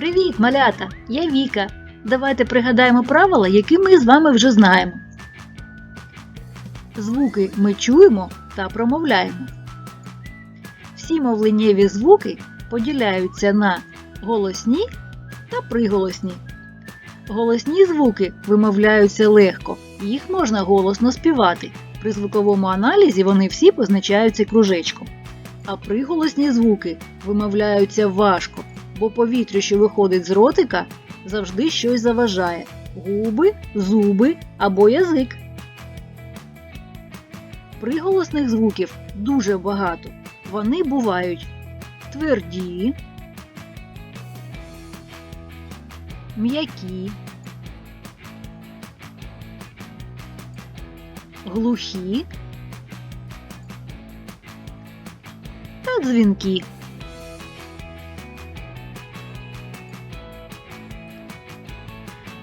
Привіт, малята! Я Віка. Давайте пригадаємо правила, які ми з вами вже знаємо. Звуки ми чуємо та промовляємо. Всі мовленнєві звуки поділяються на голосні та приголосні. Голосні звуки вимовляються легко, їх можна голосно співати. При звуковому аналізі вони всі позначаються кружечком. А приголосні звуки вимовляються важко, бо повітря, що виходить з ротика, завжди щось заважає губи, зуби або язик. Приголосних звуків дуже багато. Вони бувають тверді, м'які, глухі та дзвінкі.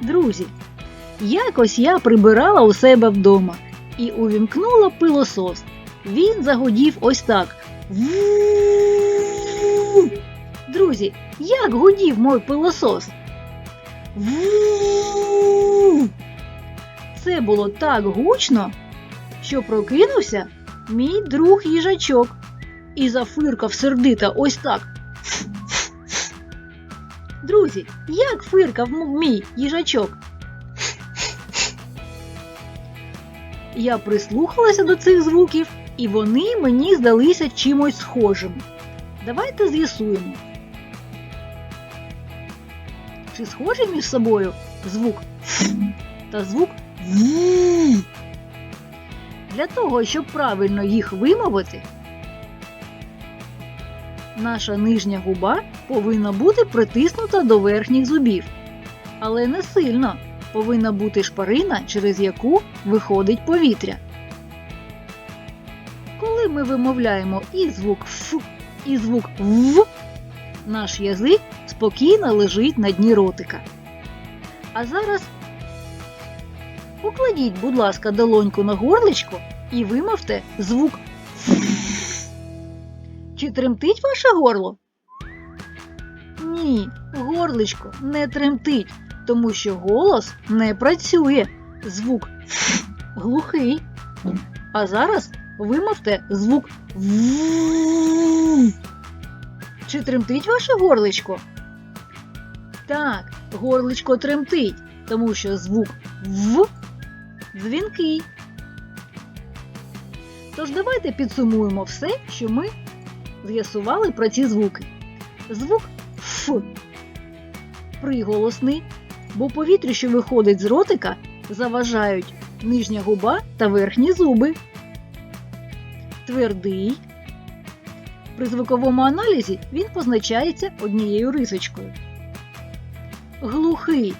Друзі, якось я прибирала у себе вдома і увімкнула пилосос. Він загудів ось так. Друзі, як гудів мой пилосос? Це було так гучно, що прокинувся мій друг їжачок і зафиркав сердито ось так. Друзі, як фиркав мій їжачок? Я прислухалася до цих звуків, і вони мені здалися чимось схожими. Давайте з'ясуємо. Чи схожі між собою звук та звук «в»? Для того, щоб правильно їх вимовити, наша нижня губа повинна бути притиснута до верхніх зубів. Але не сильно повинна бути шпарина, через яку виходить повітря. Коли ми вимовляємо і звук Ф, і звук В, наш язик спокійно лежить на дні ротика. А зараз покладіть, будь ласка, долоньку на горличко і вимовте звук. Чи тремтить ваше горло? Ні, горличко не тремтить, тому що голос не працює. Звук глухий. А зараз вимовте звук «в». Чи тремтить ваше горличко? Так, горличко тремтить, тому що звук В дзвінкий. Тож давайте підсумуємо все, що ми з'ясували про ці звуки. Звук Ф приголосний, бо повітря, що виходить з ротика, заважають нижня губа та верхні зуби. Твердий. При звуковому аналізі він позначається однією рисочкою. Глухий.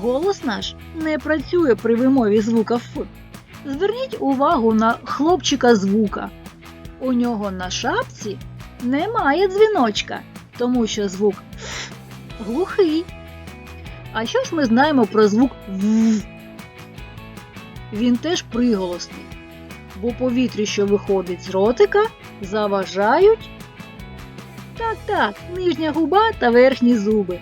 Голос наш не працює при вимові звука Ф. Зверніть увагу на хлопчика звука. У нього на шапці немає дзвіночка, тому що звук Ф глухий. А що ж ми знаємо про звук В? Він теж приголосний, бо повітря, що виходить з ротика, заважають. Так, так, нижня губа та верхні зуби.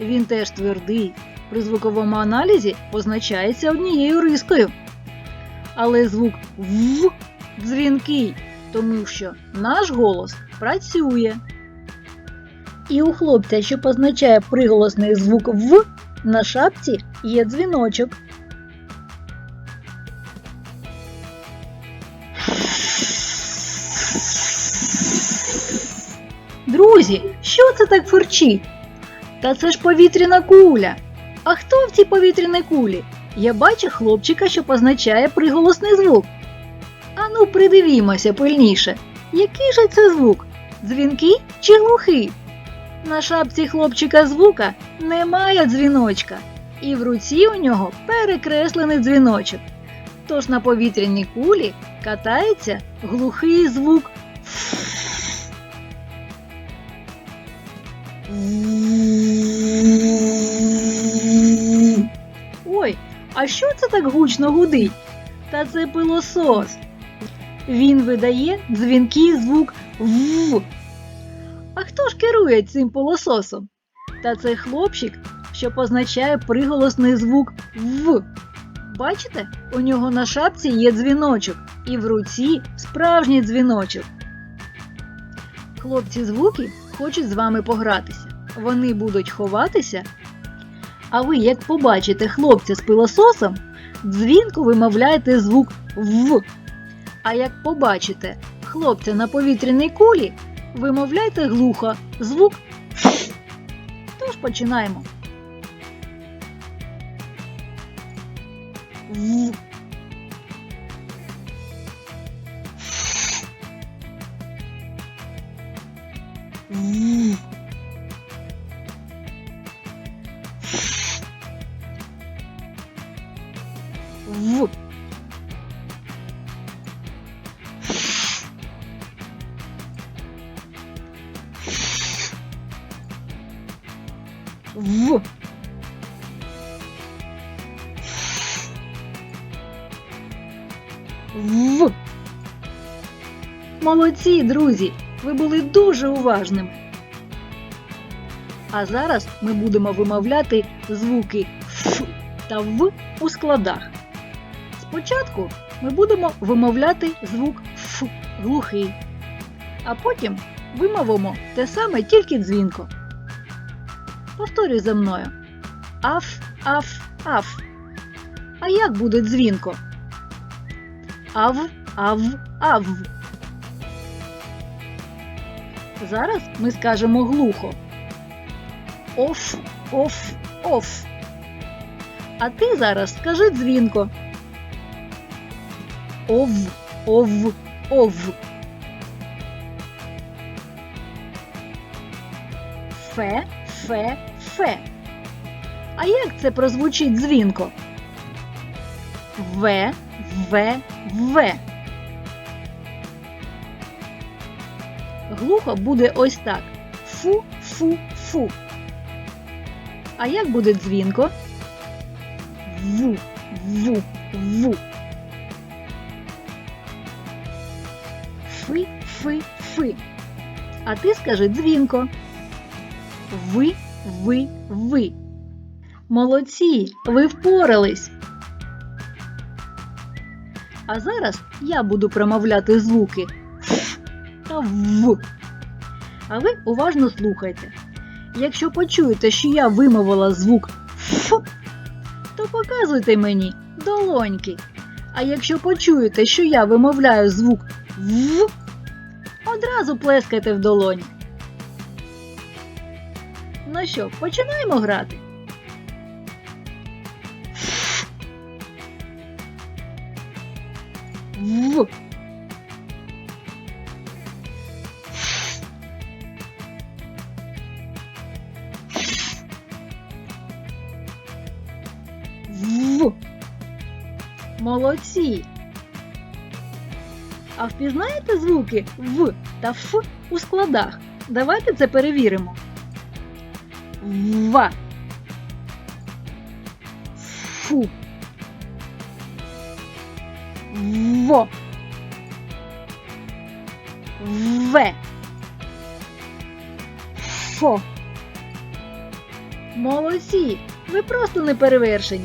Він теж твердий. При звуковому аналізі позначається однією рискою. Але звук В дзвінкий, тому що наш голос працює. І у хлопця, що позначає приголосний звук В, на шапці є дзвіночок. Друзі, що це так фурчить? Та це ж повітряна куля. А хто в цій повітряній кулі? Я бачу хлопчика, що позначає приголосний звук. Ану, придивімося пильніше. Який же це звук? Дзвінкий чи глухий? На шапці хлопчика звука немає дзвіночка, і в руці у нього перекреслений дзвіночок. Тож на повітряній кулі катається глухий звук. Ой, а що це так гучно гудить? Та це пилосос. Він видає дзвінкий звук В. А хто ж керує цим пилососом? Та це хлопчик, що позначає приголосний звук В. Бачите, у нього на шапці є дзвіночок, і в руці справжній дзвіночок. Хлопці звуки хочуть з вами погратися. Вони будуть ховатися. А ви, як побачите хлопця з пилососом, дзвінко вимовляєте звук В. А як побачите хлопця на повітряній кулі, вимовляйте глухо звук Тож починаємо. В. В. Молодці, друзі! Ви були дуже уважними. А зараз ми будемо вимовляти звуки Ф та В у складах. Спочатку ми будемо вимовляти звук Ф глухий, а потім вимовимо те саме тільки дзвінко. Повторюй за мною. Аф, аф, аф. А як буде дзвінко? Ав, ав, ав. Зараз ми скажемо глухо. Оф, оф, оф. А ти зараз скажи дзвінко. Ов, ов, ов. Фе, фе, фе. А як це прозвучить дзвінко? В, В, В. Глухо буде ось так. Фу, фу, фу. А як буде дзвінко? Ву, ву, ву. Фи, фи, фи. А ти скажи дзвінко. Ви, ви, ви. Молодці, ви впорались. А зараз я буду промовляти звуки Ф та В. А ви уважно слухайте. Якщо почуєте, що я вимовила звук Ф, то показуйте мені долоньки. А якщо почуєте, що я вимовляю звук В, одразу плескайте в долоні. Ну що, починаємо грати? В. В. Молодці. А впізнаєте звуки В та Ф у складах? Давайте це перевіримо. Ва. Фу. Во. В. Фо. Молодці! Ви просто не перевершені.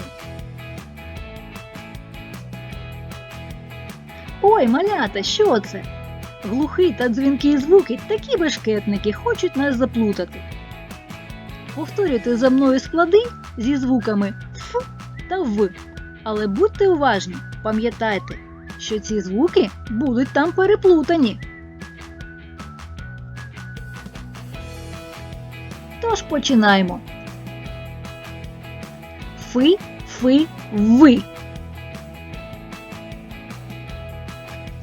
Ой, малята, що це? Глухий та дзвінкі звуки такі бешкетники хочуть нас заплутати. Повторюйте за мною склади зі звуками Ф та В. Але будьте уважні, пам'ятайте, що ці звуки будуть там переплутані. Тож починаємо. Фи, фи, ви.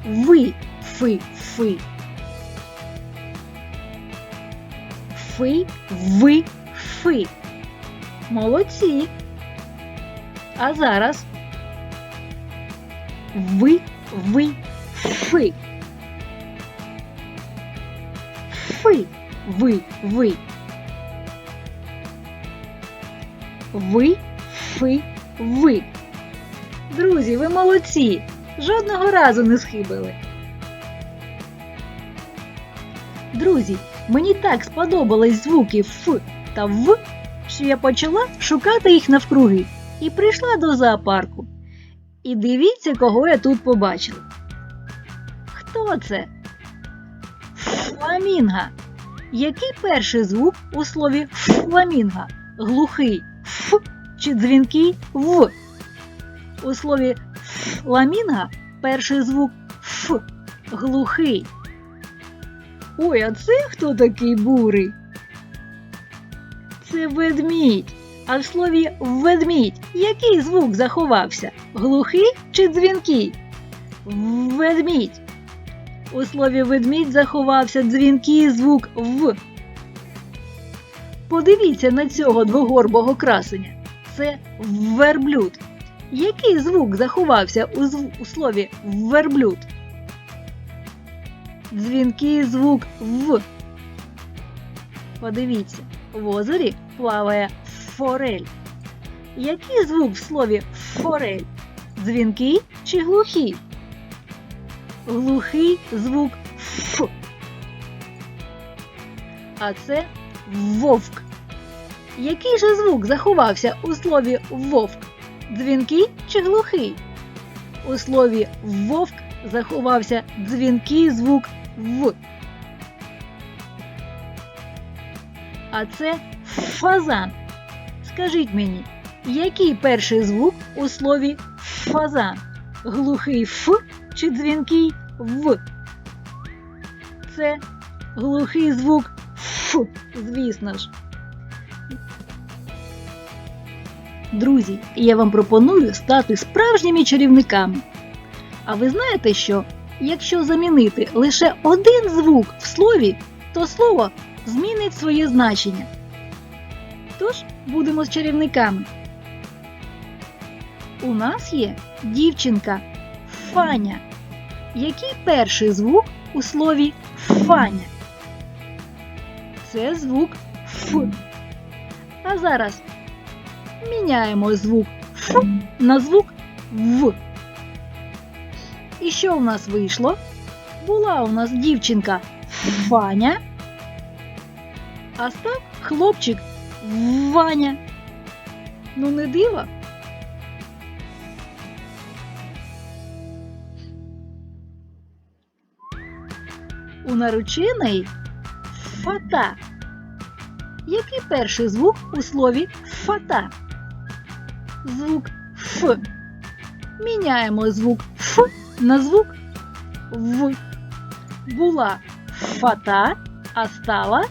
Ви, фи, фи. Фи, ви, фи. Молодці. А зараз ви, ви, фи. Фи, ви, ви. Ви, фи, ви. Друзі, ви молодці. Жодного разу не схибили. Друзі, мені так сподобались звуки Ф та В, що я почала шукати їх навкруги і прийшла до зоопарку. І дивіться, кого я тут побачила. Хто це? Фламінга. Який перший звук у слові фламінга? Глухий Ф чи дзвінкий В? У слові фламінга перший звук Ф глухий. Ой, а це хто такий бурий? Це ведмідь. А в слові ведмідь який звук заховався? Глухий чи дзвінкий? Ведмідь. У слові ведмідь заховався дзвінкий звук В. Подивіться на цього двогорбого красення. Це верблюд. Який звук заховався у, зв... у слові верблюд? Дзвінкий звук В. Подивіться, в озері плаває форель. Який звук в слові форель? Дзвінкий чи глухий? Глухий звук Ф. А це вовк. Який же звук заховався у слові вовк? Дзвінкий чи глухий? У слові вовк заховався дзвінкий звук В. А це фазан. Скажіть мені, який перший звук у слові фазан? Глухий Ф чи дзвінкий В? Це глухий звук Ф, звісно ж. Друзі, я вам пропоную стати справжніми чарівниками. А ви знаєте, що якщо замінити лише один звук в слові, то слово змінить своє значення. Тож будемо з чарівниками. У нас є дівчинка Фаня. Який перший звук у слові Фаня? Це звук Ф. А зараз міняємо звук Ф на звук В. І що у нас вийшло? Була у нас дівчинка Фаня, а став хлопчик Ваня. Ну не диво? У нареченої фата. Який перший звук у слові фата? Звук Ф. Міняємо звук Ф на звук В. Була фата, а стала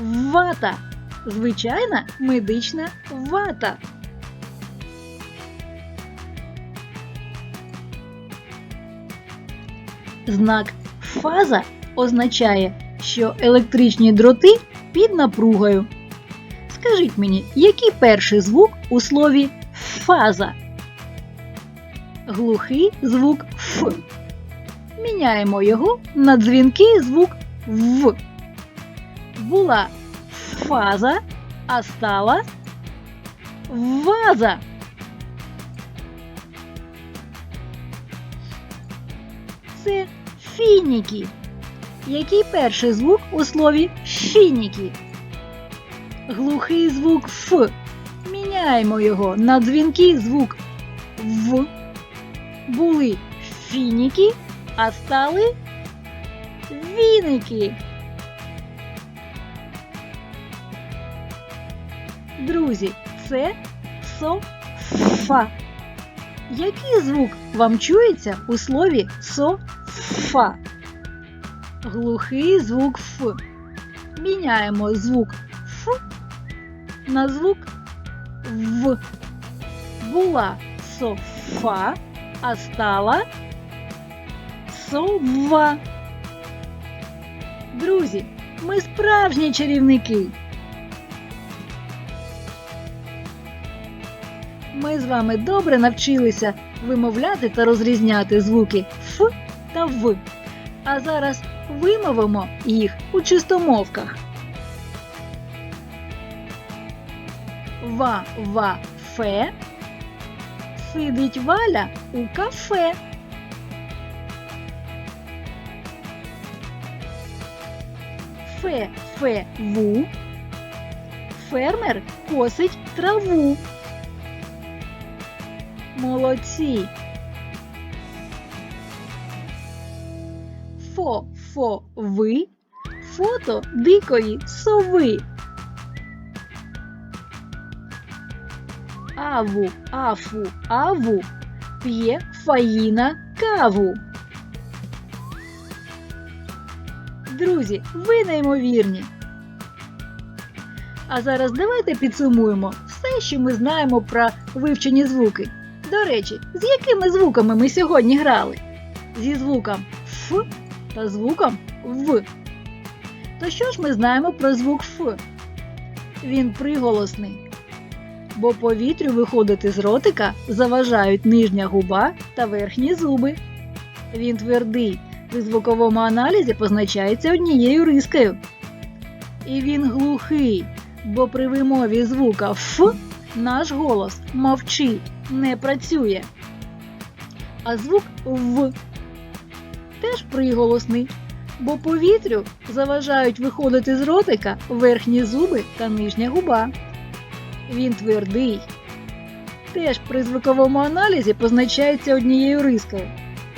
вата. Звичайна медична вата. Знак фаза означає, що електричні дроти під напругою. Скажіть мені, який перший звук у слові фаза? Глухий звук Ф. Міняємо його на дзвінкий звук В. Була фаза, а стала ваза. Це фініки. Який перший звук у слові фініки? Глухий звук Ф. Міняємо його на дзвінкий звук В. Були фініки, а стали віники. Друзі, це софа. Який звук вам чується у слові софа? Глухий звук Ф. Міняємо звук Ф на звук В. Була софа, а стала сова. Друзі, ми справжні чарівники. Ми з вами добре навчилися вимовляти та розрізняти звуки Ф та В. А зараз вимовимо їх у чистомовках. Ва-ва-фе. Сидить Валя у кафе. Фе, фе, ву. Фермер косить траву. Молодці. Фо, фо, ви. Фото дикої сови. Аву, афу, аву. П'є фаїна каву. Друзі, ви неймовірні. А зараз давайте підсумуємо все, що ми знаємо про вивчені звуки. До речі, з якими звуками ми сьогодні грали? Зі звуком Ф та звуком В. То що ж ми знаємо про звук Ф? Він приголосний. Бо повітрю виходити з ротика заважають нижня губа та верхні зуби. Він твердий, при звуковому аналізі позначається однією рискою. І він глухий, бо при вимові звука Ф наш голос мовчить, не працює. А звук В теж приголосний, бо повітрю заважають виходити з ротика верхні зуби та нижня губа. Він твердий. Теж при звуковому аналізі позначається однією рискою.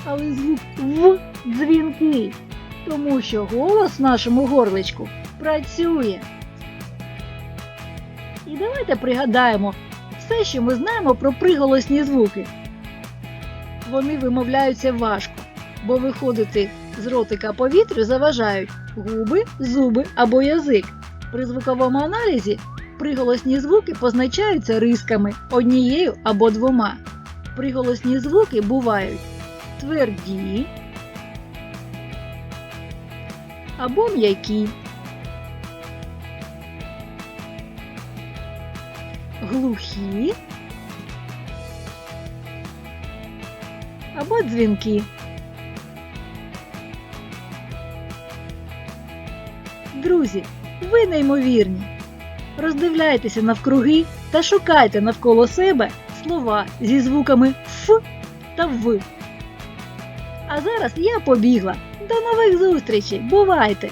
Але звук В дзвінкий, тому що голос в нашому горличку працює. І давайте пригадаємо все, що ми знаємо про приголосні звуки. Вони вимовляються важко, бо виходити з ротика повітрю заважають губи, зуби або язик. При звуковому аналізі приголосні звуки позначаються рисками однією або двома. Приголосні звуки бувають тверді або м'які, глухі або дзвінки. Друзі, ви неймовірні. Роздивляйтеся навкруги та шукайте навколо себе слова зі звуками Ф та В. А зараз я побігла. До нових зустрічей! Бувайте!